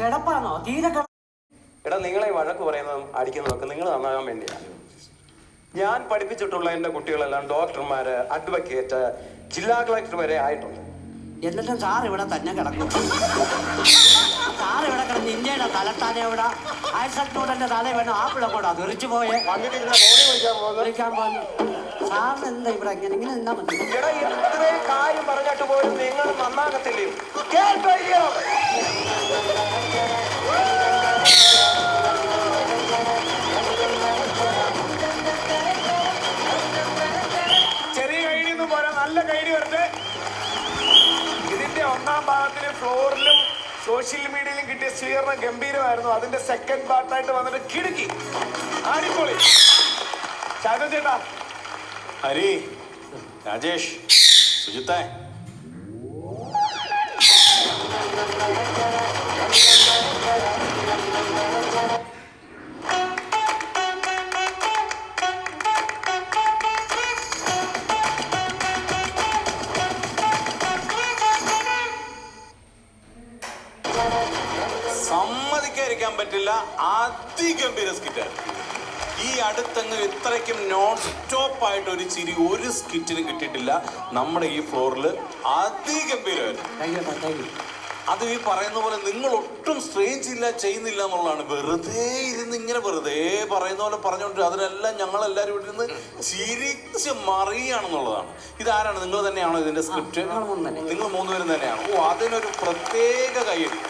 കിടപ്പാണോ? തീരെ കിട- എടാ നിങ്ങളെ ഈ വഴക്ക് പറയുന്നതും അടിക്കുന്നതൊക്കെ നിങ്ങൾ നന്നാകാൻ വേണ്ടിയാണ് ഞാൻ പഠിപ്പിച്ചിട്ടുള്ള എന്റെ കുട്ടികളെല്ലാം ഡോക്ടർമാര് അഡ്വക്കേറ്റ് ജില്ലാ കളക്ടർ വരെ ആയിട്ടുണ്ട്. എന്നിട്ടും സാർ ഇവിടെ തന്നെ കിടക്കും. സാർ ഇവിടെ കിടന്ന് ഇന്ത്യയുടെ തലത്താനെ ഇവിടെ ന്യൂട്ടന്റെ തല വേണം. ആപ്പിളെ കൂടെ തെറിച്ചു പോയെ. വിളിക്കാൻ സാറിന് എന്താ ഇവിടെ ഇങ്ങനെ ഇങ്ങനെ നിന്നാ മതി. പോലും നിങ്ങൾ നന്നാകത്തില്ലേ കേൾക്കയ്യോ ചെറിയ കൈഡി ഒന്നും പോരാ നല്ല കൈഡി വരട്ടെ. ഇതിന്റെ ഒന്നാം ഭാഗത്തിന് ഫ്ലോറിലും സോഷ്യൽ മീഡിയയിലും കിട്ടിയ സ്വീകരണം ഗംഭീരമായിരുന്നു. അതിന്റെ സെക്കൻഡ് പാർട്ടായിട്ട് വന്നിട്ട് കിടുക്കി. ആടിപ്പൊളി ശാന്തൻ ചേട്ടാ. ഹരി രാജേഷ് സുജിത്തേ. സമ്മതിക്കാതിരിക്കാൻ പറ്റില്ല. അതിഗംഭീര സ്കിറ്റായിരുന്നു ഈ അടുത്തങ്ങ് ഇത്രയ്ക്കും നോൺ സ്റ്റോപ്പ് ആയിട്ട് ഒരു ചിരി ഒരു സ്കിറ്റിനും കിട്ടിയിട്ടില്ല. നമ്മുടെ ഈ ഫ്ലോറിൽ അതിഗംഭീരമായിരുന്നു. അത് ഈ പറയുന്ന പോലെ നിങ്ങൾ ഒട്ടും സ്ട്രെയിൻസ് ഇല്ല ചെയ്യുന്നില്ല എന്നുള്ളതാണ്. വെറുതെ ഇരുന്ന് ഇങ്ങനെ വെറുതെ പറയുന്ന പോലെ പറഞ്ഞുകൊണ്ട് അതിനെല്ലാം ഞങ്ങളെല്ലാവരും ഇവിടെ നിന്ന് ചിരിച്ച് മറിയാണെന്നുള്ളതാണ്. ഇതാരാണ്? നിങ്ങൾ തന്നെയാണോ ഇതിന്റെ സ്ക്രിപ്റ്റ്. നിങ്ങൾ മൂന്നുപേരും തന്നെയാണ്? ഓ അതിനൊരു പ്രത്യേക കയ്യടി.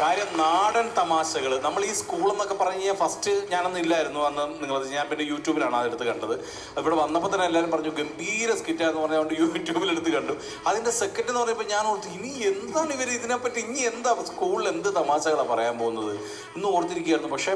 കാര്യം നാടൻ തമാശകൾ നമ്മൾ ഈ സ്കൂൾ എന്നൊക്കെ പറഞ്ഞു കഴിഞ്ഞാൽ ഫസ്റ്റ് ഞാനൊന്നും ഇല്ലായിരുന്നു. അന്ന് നിങ്ങൾ ഞാൻ പിന്നെ യൂട്യൂബിലാണ് അതെടുത്ത് കണ്ടത്. ഇവിടെ വന്നപ്പോൾ തന്നെ എല്ലാവരും പറഞ്ഞു ഗംഭീര സ്കിറ്റാന്ന് പറഞ്ഞുകൊണ്ട് യൂട്യൂബിൽ എടുത്ത് കണ്ടു. അതിന്റെ സെക്കൻഡ് എന്ന് പറയുമ്പോൾ ഞാൻ ഓർത്തു ഇനി എന്താണ് ഇവർ ഇതിനെപ്പറ്റി? ഇനി എന്താ സ്കൂളിൽ എന്ത് തമാശകളാണ് പറയാൻ പോകുന്നത്? എന്ന് ഓർത്തിരിക്കുകയായിരുന്നു. പക്ഷേ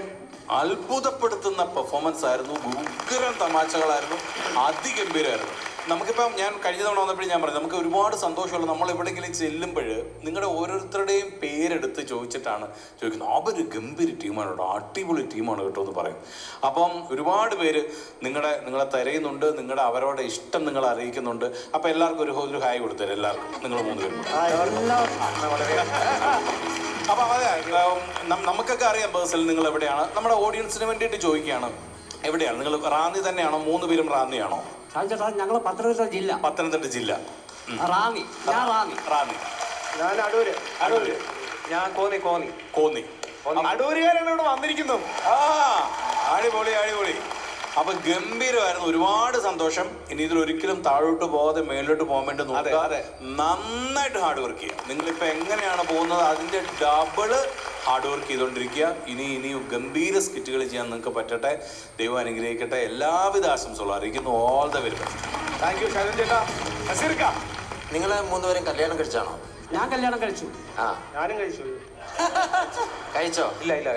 അത്ഭുതപ്പെടുത്തുന്ന പെർഫോമൻസ് ആയിരുന്നു. ഉഗ്രം തമാശകളായിരുന്നു. അതിഗംഭീരമായിരുന്നു നമുക്കിപ്പം ഞാൻ കഴിഞ്ഞ തവണ വന്നപ്പോഴും ഞാൻ പറഞ്ഞു നമുക്ക് ഒരുപാട് സന്തോഷമുള്ള നമ്മൾ എവിടെയെങ്കിലും ചെല്ലുമ്പോൾ നിങ്ങളുടെ ഓരോരുത്തരുടെയും പേരെടുത്ത് ചോദിച്ചിട്ടാണ് ചോദിക്കുന്നത്. അവർ ഗംഭീര ടീമാണ് കേട്ടോ. അടിപൊളി ടീമാണ് കേട്ടോ എന്ന് പറയും. അപ്പം ഒരുപാട് പേര് നിങ്ങളെ നിങ്ങളെ തിരയുന്നുണ്ട്. നിങ്ങളുടെ അവരോടെ ഇഷ്ടം നിങ്ങൾ അറിയിക്കുന്നുണ്ട്. അപ്പം എല്ലാവർക്കും ഒരു ഒരു ഹായ് കൊടുത്തരും എല്ലാവർക്കും. നിങ്ങൾ മൂന്ന് പേരും. അപ്പം അതെ നമുക്കൊക്കെ അറിയാം പേഴ്സണൽ നിങ്ങൾ എവിടെയാണ്. നമ്മുടെ ഓഡിയൻസിന് വേണ്ടിയിട്ട് ചോദിക്കുകയാണ്. എവിടെയാണ്? നിങ്ങൾ റാന്നി തന്നെയാണോ? മൂന്ന് പേരും റാന്നിയാണോ? ഞങ്ങൾ പത്തനംതിട്ട ജില്ല. പത്തനംതിട്ട ജില്ല. റാന്നി. ഞാൻ റാന്നി. റാന്നി. ഞാൻ അടൂര്. അടൂര്. ഞാൻ കോന്നി കോന്നി. കോന്നി. അടൂരുകാരാണ് ഇവിടെ വന്നിരിക്കുന്നത് ആ. അടിപൊളി അടിപൊളി. അപ്പൊ ഗംഭീരമായിരുന്നു. ഒരുപാട് സന്തോഷം. ഇനി ഇതിൽ ഒരിക്കലും താഴോട്ട് പോകാതെ മേലോട്ട് പോകാൻ വേണ്ടി നോക്കാതെ നോക്കുക നന്നായിട്ട് ഹാർഡ് വർക്ക് ചെയ്യുക. നിങ്ങളിപ്പോ എങ്ങനെയാണ് പോകുന്നത്? അതിന്റെ ഡബിൾ ഹാർഡ് വർക്ക് ചെയ്തുകൊണ്ടിരിക്കുക. ഇനി ഇനി ഗംഭീര സ്കിറ്റുകൾ ചെയ്യാൻ നിങ്ങൾക്ക് പറ്റട്ടെ. ദൈവം അനുഗ്രഹിക്കട്ടെ. എല്ലാവിധ ആശംസകളും അറിയിക്കുന്നു. All the very best thank you Shanthan ചേട്ടാ. നിങ്ങൾ മൂന്നുപേരും കല്യാണം കഴിച്ചാണോ? ഞാൻ കല്യാണം കഴിച്ചു. ആ. ഞാനും കഴിച്ചു. കഴിച്ചോ? ഇല്ല ഇല്ല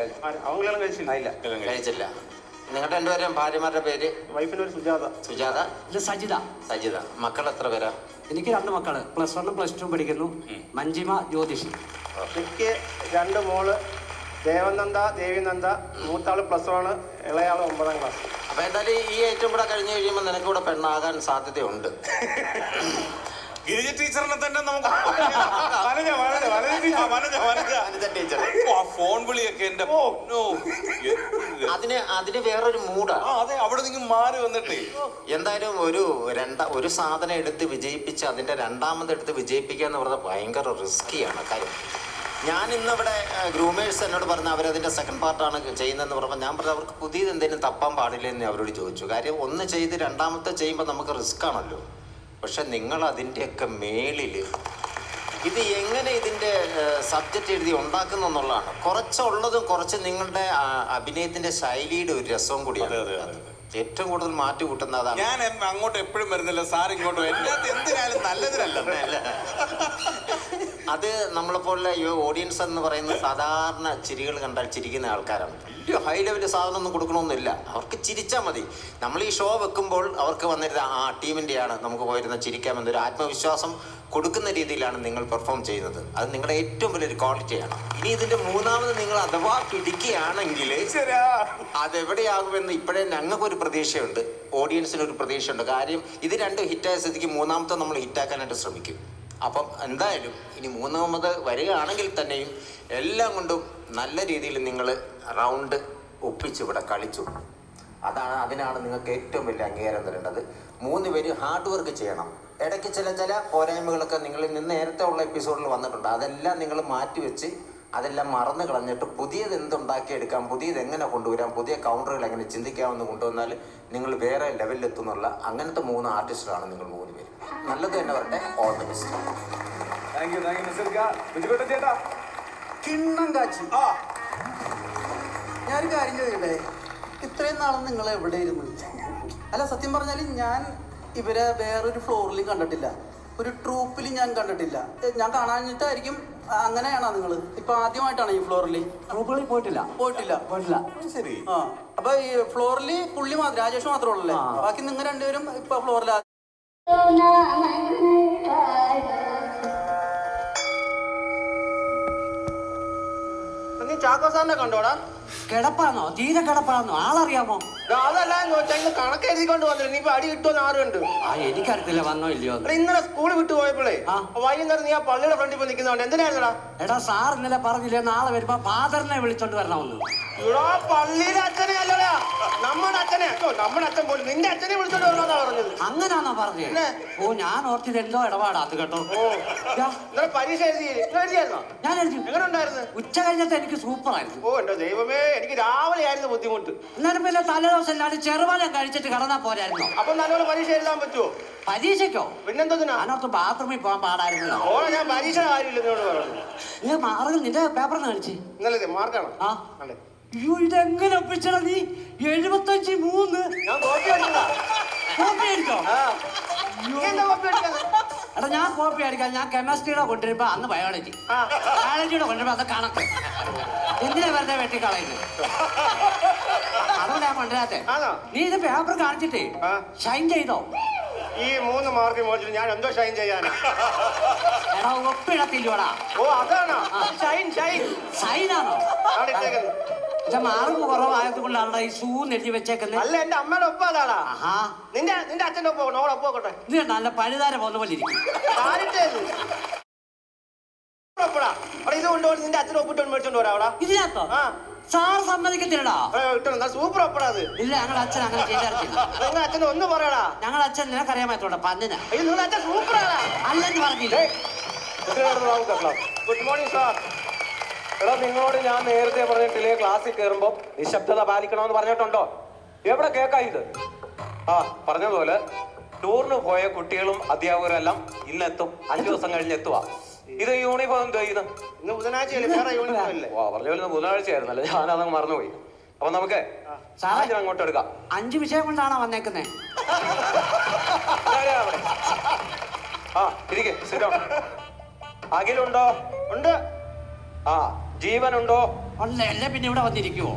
അവൻ കല്യാണം കഴിച്ചില്ല. ഇല്ല. കഴിച്ചില്ല. നിങ്ങളുടെ രണ്ടുപേരും ഭാര്യമാരുടെ പേര്? വൈഫിന്റെ ഒരു സുജാത. സുജാത? ഇത് സജിത. സജിത. മക്കൾ എത്ര പേരാ? എനിക്ക് രണ്ട് മക്കൾ. പ്ലസ് വണ്ണും പ്ലസ് ടു പഠിക്കുന്നു. മഞ്ജിമ ജ്യോതിഷി. എനിക്ക് രണ്ട് മോൾ. ദേവനന്ദ ദേവിനന്ദ. മൂത്താൾ പ്ലസ് വണ് ഇളയാൾ ഒമ്പതാം ക്ലാസ്. അപ്പൊ എന്തായാലും ഈ ഏറ്റവും കൂടെ കഴിഞ്ഞു കഴിയുമ്പോൾ നിനക്ക് കൂടെ പെണ്ണാകാൻ സാധ്യതയുണ്ട്. ഗിരിജ ടീച്ചറിനെ തന്നെ നമുക്ക് വനജ വനജ വനജ ടീച്ചർ. വനജ, വനജ. അനിത ടീച്ചർ ഓ, ആ ഫോൺ വിളിയൊക്കെ എന്റെ ഓ. പൊന്നോ. എന്ത്? അതിന് അതിന് വേറൊരു മൂഡാണ് ആ അതെ അവിടെ നിങ്ങൾ മാറി വന്നിട്ടേ എന്തായാലും ഒരു രണ്ടാ ഒരു സാധനം എടുത്ത് വിജയിപ്പിച്ച് അതിന്റെ രണ്ടാമത് എടുത്ത് വിജയിപ്പിക്കുക എന്ന് പറഞ്ഞാൽ ഭയങ്കര റിസ്ക്കിയാണ് കാര്യം ഞാൻ ഇന്നിവിടെ ഗ്രൂമേഴ്സ് എന്നോട് പറഞ്ഞ അവരതിന്റെ സെക്കൻഡ് പാർട്ടാണ് ചെയ്യുന്നതെന്ന് പറഞ്ഞപ്പോൾ ഞാൻ പറഞ്ഞു അവർക്ക് പുതിയത് എന്തെങ്കിലും തപ്പാൻ പാടില്ല എന്ന് അവരോട് ചോദിച്ചു കാര്യം ഒന്ന് ചെയ്ത് രണ്ടാമത്തെ ചെയ്യുമ്പോൾ നമുക്ക് റിസ്ക് ആണല്ലോ പക്ഷെ നിങ്ങൾ അതിന്റെയൊക്കെ മേളിൽ ഇത് എങ്ങനെ ഇതിന്റെ സബ്ജക്റ്റ് എഴുതി ഉണ്ടാക്കുന്നു എന്നുള്ളതാണ് കുറച്ചുള്ളതും കുറച്ച് നിങ്ങളുടെ അഭിനയത്തിന്റെ ശൈലിയുടെ ഒരു രസവും കൂടിയാണ്. ഏറ്റവും കൂടുതൽ മാറ്റി കൂട്ടുന്നതാണ് ഞാൻ എം- അങ്ങോട്ട് എപ്പോഴും വരുന്നില്ല സാർ ഇങ്ങോട്ട് എല്ലാത്ത എന്തിനാലും നല്ലതിനല്ല അത് നമ്മളെപ്പോലുള്ള ഈ ഓഡിയൻസ് എന്ന് പറയുന്ന സാധാരണ ചിരികൾ കണ്ടാൽ ചിരിക്കുന്ന ആൾക്കാരാണ്. വലിയ ഹൈ ലെവൽ സാധനം ഒന്നും കൊടുക്കണമെന്നില്ല അവർക്ക് ചിരിച്ചാൽ മതി. നമ്മൾ ഈ ഷോ വെക്കുമ്പോൾ അവർക്ക് വന്നിരുന്ന ആ ടീമിന്റെയാണ് നമുക്ക് പോയിരുന്ന ചിരിക്കാമെന്നൊരു ആത്മവിശ്വാസം കൊടുക്കുന്ന രീതിയിലാണ് നിങ്ങൾ പെർഫോം ചെയ്യുന്നത്. അത് നിങ്ങളുടെ ഏറ്റവും വലിയൊരു ക്വാളിറ്റിയാണ് ഇനി ഇതിന്റെ മൂന്നാമത് നിങ്ങൾ അഥവാ പിടിക്കുകയാണെങ്കിൽ അതെവിടെയാകുമെന്ന് ഇപ്പോഴേ ഞങ്ങൾക്കൊരു പ്രതീക്ഷയുണ്ട്. ഓഡിയൻസിന് ഒരു പ്രതീക്ഷയുണ്ട്. കാര്യം ഇത് രണ്ട് ഹിറ്റായ സ്ഥിതിക്ക് മൂന്നാമത്തെ നമ്മൾ ഹിറ്റാക്കാനായിട്ട് ശ്രമിക്കും. അപ്പം എന്തായാലും ഇനി മൂന്നാമത് വരികയാണെങ്കിൽ തന്നെയും എല്ലാം കൊണ്ടും നല്ല രീതിയിൽ നിങ്ങൾ റൗണ്ട് ഒപ്പിച്ച് ഇവിടെ കളിച്ചു. അതാണ് അതിനാണ് നിങ്ങൾക്ക് ഏറ്റവും വലിയ അംഗീകാരം തരേണ്ടത്. മൂന്ന് പേര് ഹാർഡ് വർക്ക് ചെയ്യണം. ഇടയ്ക്ക് ചില ചില പോരായ്മകളൊക്കെ നിങ്ങളിൽ നിന്ന് നേരത്തെ ഉള്ള എപ്പിസോഡിൽ വന്നിട്ടുണ്ട്. അതെല്ലാം നിങ്ങൾ മാറ്റിവെച്ച് അതെല്ലാം മറന്നു കളഞ്ഞിട്ട് പുതിയത് എന്തുണ്ടാക്കിയെടുക്കാം പുതിയത് എങ്ങനെ കൊണ്ടുവരാം പുതിയ കൗണ്ടറുകൾ എങ്ങനെ ചിന്തിക്കാമെന്ന് കൊണ്ടുവന്നാൽ നിങ്ങൾ വേറെ ലെവലിൽ ലെവലിലെത്തുന്നുള്ള അങ്ങനത്തെ മൂന്ന് ആർട്ടിസ്റ്റുകളാണ് നിങ്ങൾ മൂന്ന് പേര്. നല്ലത് തന്നെ പറട്ടെ all the best thank you thank you mister ചേട്ടാ. കിണ്ണം കാച്ചി. ആ. ഞാനൊരു കാര്യം ചോദിക്കട്ടെ? ഇത്രയും നാളും നിങ്ങൾ എവിടെ ഇരുന്നു അല്ല സത്യം പറഞ്ഞാൽ ഞാൻ ഇവരെ വേറൊരു ഫ്ലോറിലും കണ്ടിട്ടില്ല. ഒരു ട്രൂപ്പിൽ ഞാൻ കണ്ടിട്ടില്ല. ഞാൻ കാണാഞ്ഞിട്ടായിരിക്കും അങ്ങനെയാണോ നിങ്ങൾ ഇപ്പൊ ആദ്യമായിട്ടാണ് ഈ ഫ്ലോറിൽ ട്രൂപ്പുകളിൽ പോയിട്ടില്ല. പോയിട്ടില്ല. പോയിട്ടില്ല. ശരി. ആ അപ്പൊ ഈ ഫ്ലോറിൽ പുള്ളി മാത്രം രാജേഷ് മാത്രമേ ഉള്ളല്ലേ. ബാക്കി നിങ്ങൾ രണ്ടുപേരും ഇപ്പൊ ഫ്ലോറിൽ നീ ചാക്കോ സാറിനെ കണ്ടോടാ. കിടപ്പാണോ തീരെ കിടപ്പാണോ ആളറിയാമോ? അതല്ല കണക്ക് എഴുതിക്കൊണ്ട് വന്നില്ല നീ ഇപ്പൊ അടി കിട്ടുമെന്ന് ആരുണ്ട്? ആ എനിക്കറിയത്തില്ല വന്നോ ഇല്ലയോ. ഇന്നലെ സ്കൂളിൽ വിട്ടു പോയപ്പോഴേ ആ. വൈകുന്നേരം നീ ആ പള്ളിയുടെ ഫ്രണ്ടിൽ പോയി നിൽക്കുന്നോണ്ട് എന്തിനായിരുന്നടാ? എടാ സാർ ഇന്നലെ പറഞ്ഞില്ലേ നാളെ വരുമ്പോ ഫാദറിനെ വിളിച്ചോണ്ട് വരണമെന്ന്. പള്ളിയിലെ അച്ഛനെ അല്ലടാ നമ്മുടെ അച്ഛൻ പോലും നിന്റെ അച്ഛനെ വിളിച്ചോണ്ട് വരണമെന്നാ പറഞ്ഞത്. അങ്ങനാണോ പറഞ്ഞത് ഓ ഞാൻ ഓർത്തിത് എന്തോ ഇടപാടാ അത് കേട്ടോ യാ, ഇന്നലെ പരീക്ഷ എഴുതി. എഴുതിയായിരുന്നോ? ഞാൻ എഴുതി. എങ്ങനെ ഉണ്ടായിരുന്നു ഉച്ച കഴിഞ്ഞത്തെ എനിക്ക് സൂപ്പർ ആയിരുന്നു ഓ എന്റെ ദൈവമേ എനിക്ക് രാവിലെ ആയിരുന്നു ബുദ്ധിമുട്ട്. എന്നാലും പിന്നെ തലേദിവസം ഞാൻ ചെറുപാലം കഴിച്ചിട്ട് കിടന്നാ പോരായിരുന്നു. അപ്പൊ നല്ലപോലെ പരീക്ഷ എഴുതാൻ പറ്റുമോ പരീക്ഷയ്ക്കോ? പിന്നെന്തോന്നാ ബാത്റൂമിൽ പോകാൻ പാടായിരുന്നു ഓ ഞാൻ പരീക്ഷ കാര്യമില്ല എന്നോട് പറഞ്ഞു നീ മാറുകൾ നിന്റെ പേപ്പർ കാണിച്ച് ഇന്നലെ മാർക്കാണോ? ആ. അല്ലേ അയ്യോ ഇതെങ്ങനെ ഒപ്പിച്ചടാ നീ? എഴുപത്തഞ്ച് മൂന്ന്. ഞാൻ കോപ്പി അടിച്ചതാ. കോപ്പി നീ എന്താ കോപ്പി അടിച്ചത് എടാ ഞാൻ കോപ്പി അടിക്കാം. ഞാൻ കെമിസ്ട്രിയുടെ കൊണ്ടിരുമ്പോ അന്ന് ബയോളജി. ബയോളജിയുടെ കൊണ്ടിരുമ്പോ അത് കണക്ക് എന്തിനാ വെറുതെ വെട്ടിക്കളയുന്നത്? അതുകൊണ്ട് ഞാൻ കൊണ്ടുവരാത്തെ? നീ ഇത് പേപ്പർ കാണിച്ചിട്ടേ. ഷൈൻ ചെയ്തോ? ഈ മൂന്ന് മാർക്ക് മോടിച്ചിട്ട് ഞാൻ എന്തോ ഷൈൻ ചെയ്യാനാ? എടാ ഒപ്പിടത്തില്ലോടാ ഓ അതാണോ? ഷൈൻ ഷൈൻ ഷൈനാണോ അവിടെ പക്ഷെ മാർക്ക് കുറവായത് കൊണ്ടാണ് ഈ സൂ എഴുതി വെച്ചേക്കുന്നത് അല്ല എന്റെ അമ്മയുടെ ഒപ്പം അതാടാ. ആഹാ. നിന്റെ നിന്റെ അച്ഛന്റെ ഒപ്പം ഓളെ ഒപ്പം ഇത് കണ്ടോ, നല്ല പഴുതാര പോകുന്ന പോലെ ഇരിക്കും. ആരിട്ടേത് ഒപ്പടാ. അവിടെ ഇത് കൊണ്ടുപോയി നിന്റെ അച്ഛനെ ഒപ്പിട്ട് മേടിച്ചോണ്ട് വരാം അവിടെ. ഇതിനകത്തോ? ആ. സാർ സമ്മതിക്കത്തില്ലടാ. ഇട്ടണം സൂപ്പർ ഒപ്പടാ അത്. ഇല്ല ഞങ്ങളുടെ അച്ഛൻ അങ്ങനെ ചെയ്തിട്ടില്ല നിങ്ങളുടെ അച്ഛനെ ഒന്ന് പറയടാ. ഞങ്ങളുടെ അച്ഛൻ നിനക്കറിയാൻ പറ്റൂടാ പന്നിന. അയ്യോ നിങ്ങളുടെ അച്ഛൻ സൂപ്പറാടാ അല്ലെന്ന് പറഞ്ഞില്ലേ? ഗുഡ് മോർണിംഗ് സാർ എടാ നിങ്ങളോട് ഞാൻ നേരത്തെ പറഞ്ഞിട്ടില്ലേ ക്ലാസ്സിൽ കയറുമ്പോ നിശബ്ദത പാലിക്കണമെന്ന് പറഞ്ഞിട്ടുണ്ടോ? എവിടെ കേക്കാ ഇത്? ആ പറഞ്ഞതുപോലെ ടൂറിന് പോയ കുട്ടികളും അധ്യാപകരും എല്ലാം ഇന്നെത്തും അഞ്ചു ദിവസം കഴിഞ്ഞ് എത്തുക ഇത് യൂണിഫോം എന്തോ ഇത്? ഇന്ന് ബുധനാഴ്ചയല്ലേ വേറെ യൂണിഫോം അല്ലേ? വാ പറഞ്ഞ പോലെ ഇന്ന് ബുധനാഴ്ചയായിരുന്നല്ലേ? ഞാനതങ്ങ് മറന്നുപോയി. അപ്പൊ നമുക്ക്. സാഹചര്യം അങ്ങോട്ട് എടുക്കാം. അഞ്ചു വിഷയം കൊണ്ടാണോ വന്നേക്കുന്നേ? അവിടെ? ആ ഇരിക്കെ സിറ്റോ അഖിലുണ്ടോ? ഉണ്ട്. ആ. ജീവനുണ്ടോ? അല്ല അല്ലേ പിന്നെ ഇവിടെ വന്നിരിക്കുവോ?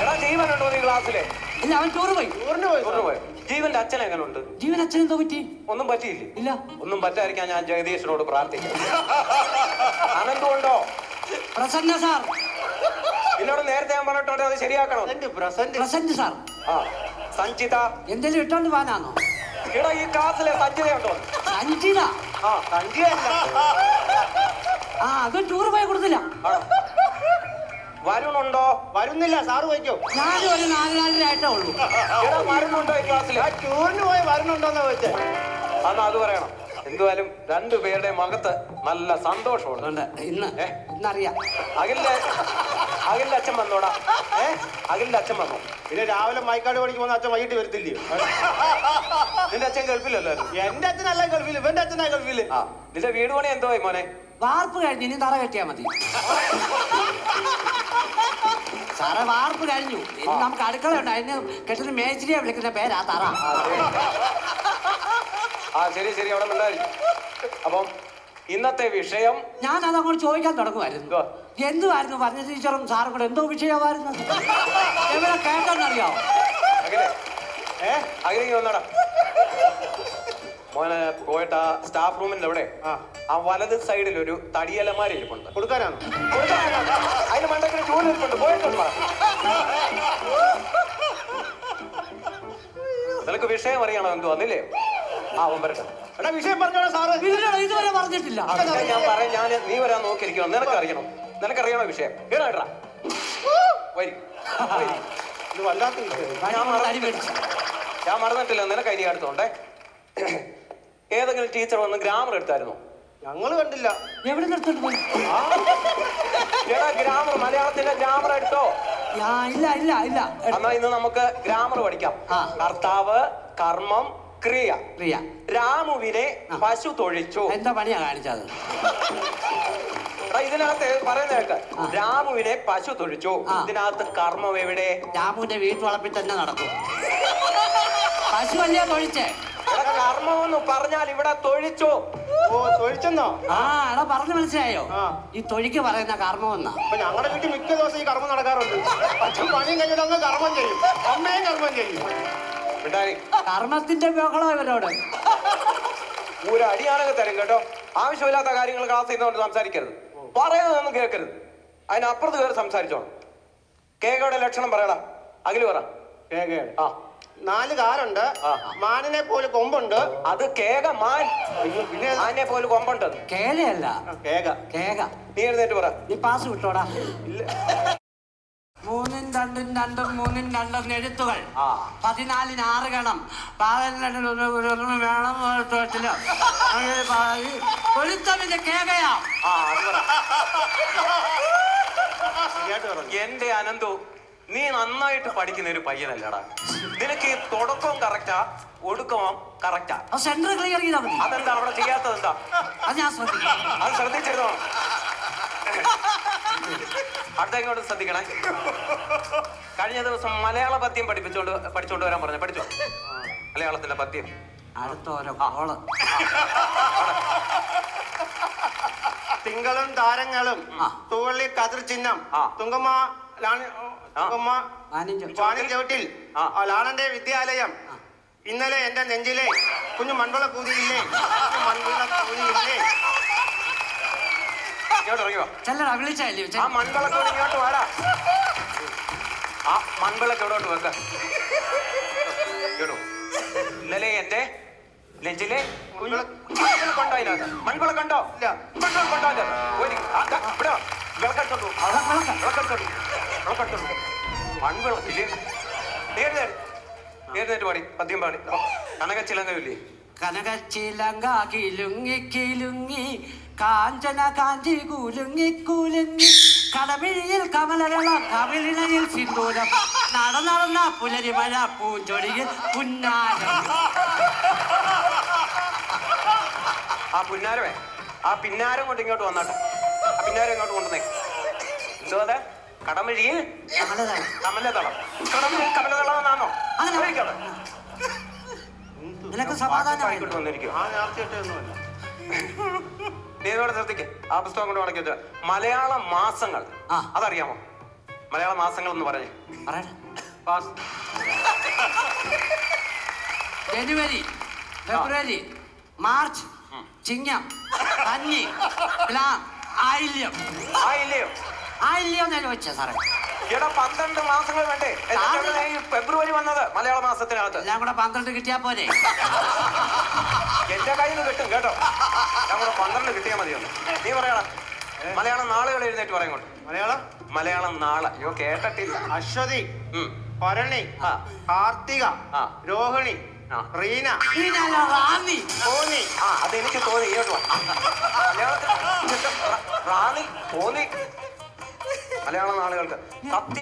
എടാ ജീവനുണ്ടോ നീ ക്ലാസ്സിലെ? ഇല്ല അവൻ ടൂർ പോയി. ടൂറിന് പോയി ടൂർ പോയി. ജീവന്റെ അച്ഛൻ എങ്ങനെയുണ്ട് ജീവൻ അച്ഛൻ എന്തോ പറ്റി? ഒന്നും പറ്റിയില്ലേ? ഇല്ല. ഒന്നും പറ്റാതിരിക്കാൻ ഞാൻ ജഗദീശനോട് പ്രാർത്ഥിക്കും അനന്തുണ്ടോ? പ്രസന്ന സാർ. എന്നോട് നേരത്തെ ഞാൻ പറഞ്ഞിട്ടുണ്ട് അത് ശരിയാക്കണം. പ്രസന്റ്? സാർ. ആ സഞ്ചിത. എന്തെങ്കിലും ഇട്ടോണ്ട് പോകാനാണോ എടാ ഈ ക്ലാസ്സിലെ സഞ്ചിതയുണ്ടോ? സഞ്ചിത? ആ സഞ്ചിതയല്ല. ആ അത് പോയി കൊടുത്തില്ല. വരുണുണ്ടോ? വരുന്നില്ല സാറ് ഞാൻ ഒരു നാല് നാലര ആയിട്ടേ ഉള്ളൂ. എടാ വരുണുണ്ടോ ഈ ക്ലാസ്സിൽ ആ ടൂറിന് പോയി വരുന്നുണ്ടോന്നാ ചോദിച്ചേ. അന്ന് അത് പറയണം. എന്തുവായാലും രണ്ടുപേരുടെ മകത്ത് നല്ല സന്തോഷമുണ്ട്. ഇന്ന്? ഇന്നറിയാം. അഖിലിന്റെ അഖിലിന്റെ അച്ഛൻ വന്നോടാ. ഏ? അഖിലിന്റെ അച്ഛൻ വന്നു? പിന്നെ രാവിലെ മൈക്കാട് പണിക്ക് പോകുന്ന അച്ഛൻ വൈകിട്ട് വരത്തില്ലയോ നിന്റെ അച്ഛൻ ഗൾഫിലല്ലോ എന്റെ അച്ഛനല്ല ഗൾഫിൽ ഇവന്റെ അച്ഛനാ ഗൾഫിൽ ആ നിന്റെ വീട് പണി എന്തോ മോനെ? വാർപ്പ് കഴിഞ്ഞ് ഇനി തറ കെട്ടിയാ മതി. സാറേ വാർപ്പ് കഴിഞ്ഞു. ഇനി നമുക്ക് അടുക്കള ഉണ്ട്. അതിന് കെട്ടുന്ന മേച്ചിരിയാ വിളിക്കുന്ന പേരാ തറ. ആ ശരി ശരി അവിടെ അപ്പം ഇന്നത്തെ വിഷയം ഞാൻ അതങ്ങോട്ട് ചോദിക്കാൻ തുടങ്ങുമായിരുന്നു എന്തുമായിരുന്നു പറഞ്ഞ ടീച്ചറും സാറും കൂടെ എന്തോ വിഷയമായിരുന്നു? എവിടെ കേട്ടെന്നറിയാമോ അറിയോ ഏ അങ്ങനെ വന്നടാ മോനെ പോയിട്ട് ആ സ്റ്റാഫ് റൂമിന്റെ അവിടെ ആ. വലത് സൈഡിൽ ഒരു തടിയലമാര ഇരിപ്പുണ്ട്. കൊടുക്കാനാണോ? അതിന് മണ്ടക്കിന് ചൂട് ഇരിപ്പുണ്ട്. പോയിട്ടുണ്ട്. നിനക്ക് വിഷയം അറിയണോ? എന്തോ വന്നില്ലേ? ആ വരട്ടെ. എടാ വിഷയം പറഞ്ഞോ സാറ്. ഇതുവരെ പറഞ്ഞിട്ടില്ല. ഞാൻ പറയാം. ഞാൻ നീ വരാൻ നോക്കിയിരിക്കണം. നിനക്ക് അറിയണം നിനക്കറിയണോ വിഷയം? കേടാ കേട്ടാ വരി. ഇത് വല്ലാത്ത ഞാൻ മറന്നിട്ടില്ല. നിനക്ക് അരി അടുത്തോണ്ടേ? ഏതെങ്കിലും ടീച്ചർ വന്ന് ഗ്രാമർ എടുത്തായിരുന്നോ? ഞങ്ങൾ കണ്ടില്ല. എവിടെ എടാ ഗ്രാമർ മലയാളത്തിന്റെ ഗ്രാമർ എടുത്തോ? ഇല്ല ഇല്ല ഇല്ല. എന്നാ ഇന്ന് നമുക്ക് ഗ്രാമർ പഠിക്കാം. കർത്താവ് കർമ്മം ക്രിയ. ക്രിയ. രാമുവിനെ പശു തൊഴിച്ചു. എന്താ പണിയാ കാണിച്ചത്? ഇതിനകത്ത് പറയുന്ന കേട്ട് രാമുവിനെ പശു തൊഴിച്ചു. ഇതിനകത്ത് കർമ്മം എവിടെ? രാമുവിന്റെ വീട്ടുവളപ്പിൽ തന്നെ നടക്കും. പശു അല്ലേ തൊഴിച്ചേ? എടാ, കർമ്മം പറഞ്ഞാൽ ഇവിടെ തൊഴിച്ചോ? ഓ തൊഴിച്ചെന്നോ? ആ എടാ പറഞ്ഞു മനസ്സിലായോ? ആ. ഈ തൊഴിക്ക് പറയുന്ന കർമ്മമെന്നാ. അപ്പൊ ഞങ്ങളുടെ വീട്ടിൽ മിക്ക ദിവസം ഈ കർമ്മം നടക്കാറുണ്ട്. പക്ഷെ പണിയും കഴിഞ്ഞിട്ട് അങ്ങ് കർമ്മം ചെയ്യും. അമ്മയും കർമ്മം ചെയ്യും. മിണ്ടായി കർമ്മത്തിന്റെ ബഹളം ഇവരോട്. ഒരു അടിയാണെങ്കിൽ തരും കേട്ടോ. ആവശ്യമില്ലാത്ത കാര്യങ്ങൾ ക്ലാസ് ചെയ്യുന്നതുകൊണ്ട് സംസാരിക്കരുത്. പറയുന്നതൊന്നും കേൾക്കരുത്. അതിനപ്പുറത്ത് കയറി സംസാരിച്ചോണം. കേക്കയുടെ ലക്ഷണം പറയടാ. അഖിൽ പറ. കേക്കയുടെ. ആ. നാല് കാലുണ്ട്. ആ. മാനിനെ പോലെ കൊമ്പുണ്ട്. അത് കേക മാൻ. മാനിനെ പിന്നെ ആനെ പോലെ കൊമ്പുണ്ട്. കേലയല്ല. കേക. കേക. നീ എഴുന്നേറ്റ് പറ. നീ പാസ് വിട്ടോടാ. ഇല്ല. മൂന്നും രണ്ടും രണ്ടും മൂന്നും രണ്ടും എഴുത്തുകൾ. പതിനാലിന് ആറ് ഗണം. പാലും വേണം തൊട്ടിൽ. കേകയാ. എന്റെ അനന്തു. നീ നന്നായിട്ട് പഠിക്കുന്ന ഒരു പയ്യനല്ലടാ. നിനക്ക് ഈ തുടക്കവും കറക്റ്റാ ഒടുക്കവും കറക്റ്റാ സെന്റർ ക്ലിയർ ചെയ്താൽ മതി. അതെന്താ അവിടെ ചെയ്യാത്തത് എന്താ അത് ഞാൻ ശ്രദ്ധിക്കാം. അത് ശ്രദ്ധിച്ചിരുന്നോ? അടുത്തെങ്ങോട്ട് ശ്രദ്ധിക്കണേ. കഴിഞ്ഞ ദിവസം മലയാള പദ്യം പഠിപ്പിച്ചോണ്ട് പഠിച്ചോണ്ട് വരാൻ പറഞ്ഞു. പഠിച്ചോ? മലയാളത്തിന്റെ പദ്യം. അടുത്ത ഓരോ കോൾ തിങ്കളും താരങ്ങളും തുവള്ളി കതിർ ചിഹ്നം ആ. തുങ്കമ്മ ലാണി- തുങ്കമ്മ വാണിജ്യം ആ. ആ ലാണന്റെ വിദ്യാലയം. ഇന്നലെ എന്റെ നെഞ്ചിലെ കുഞ്ഞു മൺവള കൂതിയില്ലേ മൺവള കൂതിയില്ലേ ഇങ്ങോട്ട് ഇറങ്ങി വാ ചെല്ലടാ വിളിച്ചല്ലേ ആ മൺവിളക്കോട് ഇങ്ങോട്ട് വാടാ. ആ മൺവിളക്ക് എവിടോട്ട് വെക്ക. ഇന്നലെ എന്റെ നെഞ്ചിലെ കുഞ്ഞു അതിനകത്ത്? മൺവിള കണ്ടോ? ഇല്ല. മൺവിളക്കുണ്ടോ അതിനകത്ത്? വിളക്കെടുത്തോട്ടു ആ, ദാ, ഇവിടെ വാ. വിളക്കെടുത്തോണ്ട് പോ. വിളക്കെടുത്തോണ്ട് പോ. വിളക്കെടുത്തോണ്ട് പോ. മൺവിളക്കിൽ നേരിട്ട് നേരിട്ട് പാടി പദ്യം പാടി കനകച്ചിലങ്കയില്ലേ കനകച്ചിലങ്ക കിലുങ്ങി കിലുങ്ങി കാഞ്ചന കാഞ്ചി കുലുങ്ങി കുലുങ്ങി കടമിഴിയിൽ കമലകള കവിളിണയിൽ സിന്ദൂരം നട നടന്ന പുലരിമഴ പൂഞ്ചൊടിയിൽ പുന്നാരം ആ പുന്നാരമേ ആ പിന്നാരം കൊണ്ട് ഇങ്ങോട്ട് വന്നാട്ടെ ആ പിന്നാരം ഇങ്ങോട്ട് കൊണ്ടുവന്നേ എന്തോ അതെ കടമഴിയിൽ കമലതളം. കമലതളം എന്നാണോ. നിനക്ക് വന്നിരിക്കും ആ ശ്രദ്ധിക്ക്. ആ പുസ്തകം കൊണ്ട് വെച്ചാൽ മലയാള മാസങ്ങൾ. അതറിയാമോ? മലയാള മാസങ്ങൾ എന്ന് പറഞ്ഞേ. ജനുവരി ഫെബ്രുവരി മാർച്ച് ചിങ്ങം കന്നി ആയില്യം. ആയില്യം. ആ ഇല്ലയോ ഞാൻ ചോദിച്ചേ സാറേ. എടാ പന്ത്രണ്ട് മാസങ്ങൾ വേണ്ടേ? എന്നിട്ടാണ് ഈ ഫെബ്രുവരി വന്നത് മലയാള മാസത്തിനകത്ത്. എല്ലാം കൂടെ പന്ത്രണ്ട് കിട്ടിയാ പോരെ. എന്റെ കയ്യിൽ നിന്ന് കിട്ടും കേട്ടോ. ഞാൻ കൂടെ പന്ത്രണ്ട് കിട്ടിയാൽ മതിയൊന്ന്. നീ പറയണം മലയാളം നാളുകൾ എഴുന്നേറ്റ് പറയങ്ങോട്ട് മലയാളം? മലയാളം നാളെ. അയ്യോ കേട്ടിട്ടില്ല. അശ്വതി പരണി ഭരണി ആ. കാർത്തിക ആ. രോഹിണി ആ. റീന റാന്നി. തോന്നി. ആ അതെനിക്ക് തോന്നി. ഇങ്ങോട്ട് വാ. മലയാളത്തിൽ റാണി തോന്നി. മലയാള നാളുകൾക്ക്